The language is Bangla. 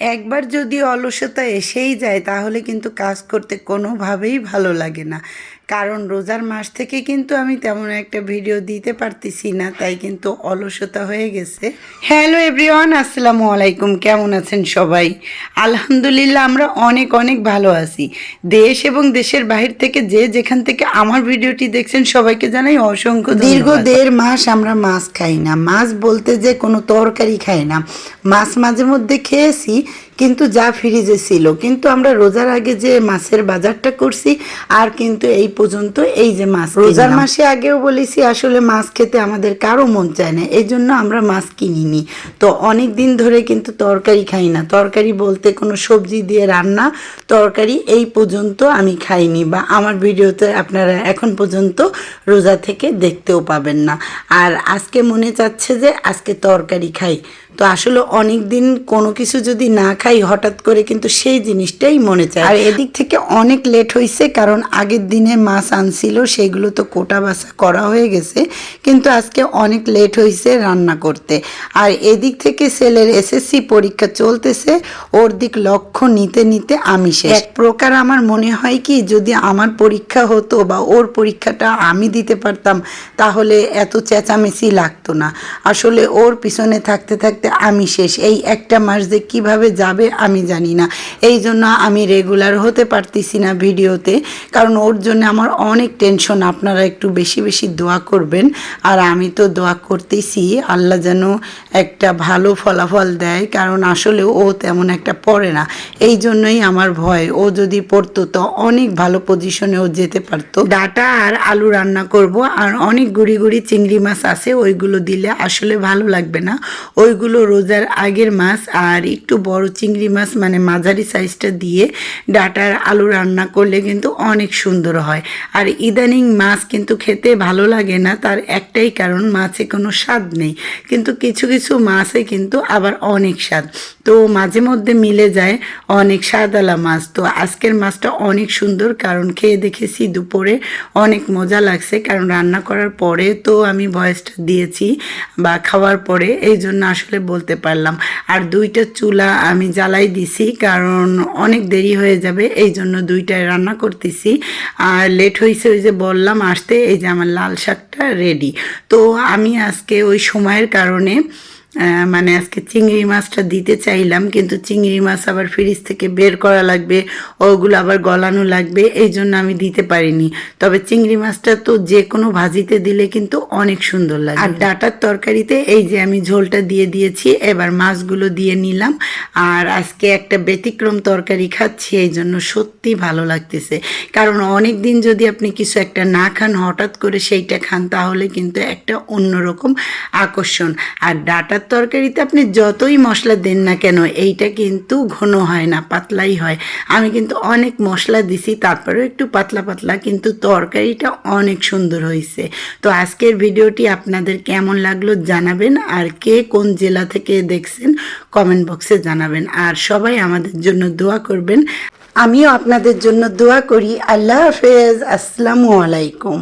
একবার যদি অলসতা এসেই যায় তাহলে কিন্তু কাজ করতে কোনোভাবেই ভালো লাগে না। কারণ রোজার মাস থেকে কিন্তু আমি তেমন একটা ভিডিও দিতে পারতেছি না, তাই কিন্তু অলসতা হয়ে গেছে। হ্যালো এভরিওয়ান আসসালামু আলাইকুম, কেমন আছেন সবাই? আলহামদুলিল্লাহ, আমরা অনেক অনেক ভালো আছি। দেশ এবং দেশের বাহির থেকে যে যেখান থেকে আমার ভিডিওটি দেখছেন, সবাইকে জানাই অসংখ্য দীর্ঘ দেড় মাস আমরা মাছ খাই না। মাছ বলতে যে কোনো তরকারি খাই না। মাছ মাঝে মধ্যে খেয়েছি কিন্তু যা ফ্রিজে ছিল। কিন্তু আমরা রোজার আগে যে মাছের বাজারটা করছি, আর কিন্তু এই পর্যন্ত এই যে মাছ রোজার মাসে আগেও বলেছি, আসলে মাছ খেতে আমাদের কারও মন চায় না এই জন্য আমরা মাছ কিনিনি। তো অনেক দিন ধরে কিন্তু তরকারি খাই না। তরকারি বলতে কোনো সবজি দিয়ে রান্না, তরকারি এই পর্যন্ত আমি খাইনি বা আমার ভিডিওতে আপনারা এখন পর্যন্ত রোজা থেকে দেখতেও পাবেন না। আর আজকে মনে চাচ্ছে যে আজকে তরকারি খাই। তো আসলে অনেক দিন কোনো কিছু যদি না খাই হঠাৎ করে কিন্তু সেই জিনিসটাই মনে চায়। আর এদিক থেকে অনেক লেট হয়েছে কারণ আগের দিনে মাছ আনছিল সেগুলো তো কোটা বাসা করা হয়ে গেছে কিন্তু আজকে অনেক লেট হয়েছে রান্না করতে। আর এদিক থেকে ছেলের এসএসসি পরীক্ষা চলতেছে ওর দিক লক্ষ্য নিতে নিতে আমি শেষ। এক প্রকার আমার মনে হয় কি যদি আমার পরীক্ষা হতো বা ওর পরীক্ষাটা আমি দিতে পারতাম তাহলে এত চেঁচামেচি লাগতো না। আসলে ওর পিছনে থাকতে থাকতে আমি শেষ। এই একটা মাস যে কীভাবে যাবে আমি জানি না। এই জন্য আমি রেগুলার হতে পারতেছি না ভিডিওতে। কারণ ওর জন্য আমার অনেক টেনশন আপনারা একটু বেশি বেশি দোয়া করবেন। আর আমি তো দোয়া করতেছি, আল্লাহ যেন একটা ভালো ফলাফল দেয়। কারণ আসলে ও তেমন একটা পড়ে না। এই জন্যই আমার ভয়। ও যদি পড়তো তো অনেক ভালো পজিশনে ও যেতে পারতো। ডাটা আর আলু রান্না করব। আর অনেক গুড়ি গুড়ি চিংড়ি মাছ আছে, ওইগুলো দিলে আসলে ভালো লাগবে না। ওইগুলো রোজার আগের মাছ আর একটু বড় চিংড়ি মাছ মানে মাঝারি সাইজটা দিয়ে ডাটার আলু রান্না করলে কিন্তু অনেক সুন্দর হয়। আর ইদানিং মাছ কিন্তু খেতে ভালো লাগে না, তার একটাই কারণ মাছে কোনো স্বাদ নেই। কিন্তু কিছু কিছু মাছে কিন্তু আবার অনেক স্বাদ। তো মাঝে মধ্যে মিলে যায় অনেক স্বাদালা মাছ। তো আজকের মাছটা অনেক সুন্দর, কারণ খেয়ে দেখেছি দুপুরে অনেক মজা লাগছে, কারণ রান্না করার পরে তো আমি ভয়েসটা দিয়েছি বা খাওয়ার পরে, এই জন্য আসলে বলতে পারলাম। আর দুইটা চুলা আমি জ্বালাই দিছি, কারণ অনেক দেরি হয়ে যাবে, এই জন্য দুইটায় রান্না করতেছি। আর লেট হয়েছে ওই যে বললাম আসতে, এই যে আমার লাল শাকটা রেডি তো আমি আজকে ওই সময়ের কারণে মানে আজকে চিংড়ি মাছটা দিতে চাইলাম, কিন্তু চিংড়ি মাছ আবার ফ্রিজ থেকে বের করা লাগবে, ওগুলো আবার গলানো লাগবে, এই জন্য আমি দিতে পারিনি। তবে চিংড়ি মাছটা তো যে কোনো ভাজিতে দিলে কিন্তু অনেক সুন্দর লাগে। আর ডাটার তরকারিতে এই যে আমি ঝোলটা দিয়ে দিয়েছি, এবার মাছগুলো দিয়ে নিলাম, আর আজকে একটা ব্যতিক্রম তরকারি খাচ্ছি, এই জন্য সত্যি ভালো লাগতেছে। কারণ অনেক দিন যদি আপনি কিছু একটা না খান, হঠাৎ করে সেইটা খান, তাহলে কিন্তু একটা অন্যরকম আকর্ষণ। আর ডাটার তরকারিতে আপনি যতই মশলা দেন না কেন, এইটা কিন্তু ঘন হয় না, পাতলাই হয়। আমি কিন্তু অনেক মশলা দিছি, তারপরেও একটু পাতলা পাতলা, কিন্তু তরকারিটা অনেক সুন্দর হয়েছে। তো আজকের ভিডিওটি আপনাদের কেমন লাগল জানাবেন, আর কে কোন জেলা থেকে দেখছেন কমেন্ট বক্সে জানাবেন। আর সবাই আমাদের জন্য দোয়া করবেন। আমিও আপনাদের জন্য দোয়া করি। আল্লাহ হাফেজ। আসসালামু আলাইকুম।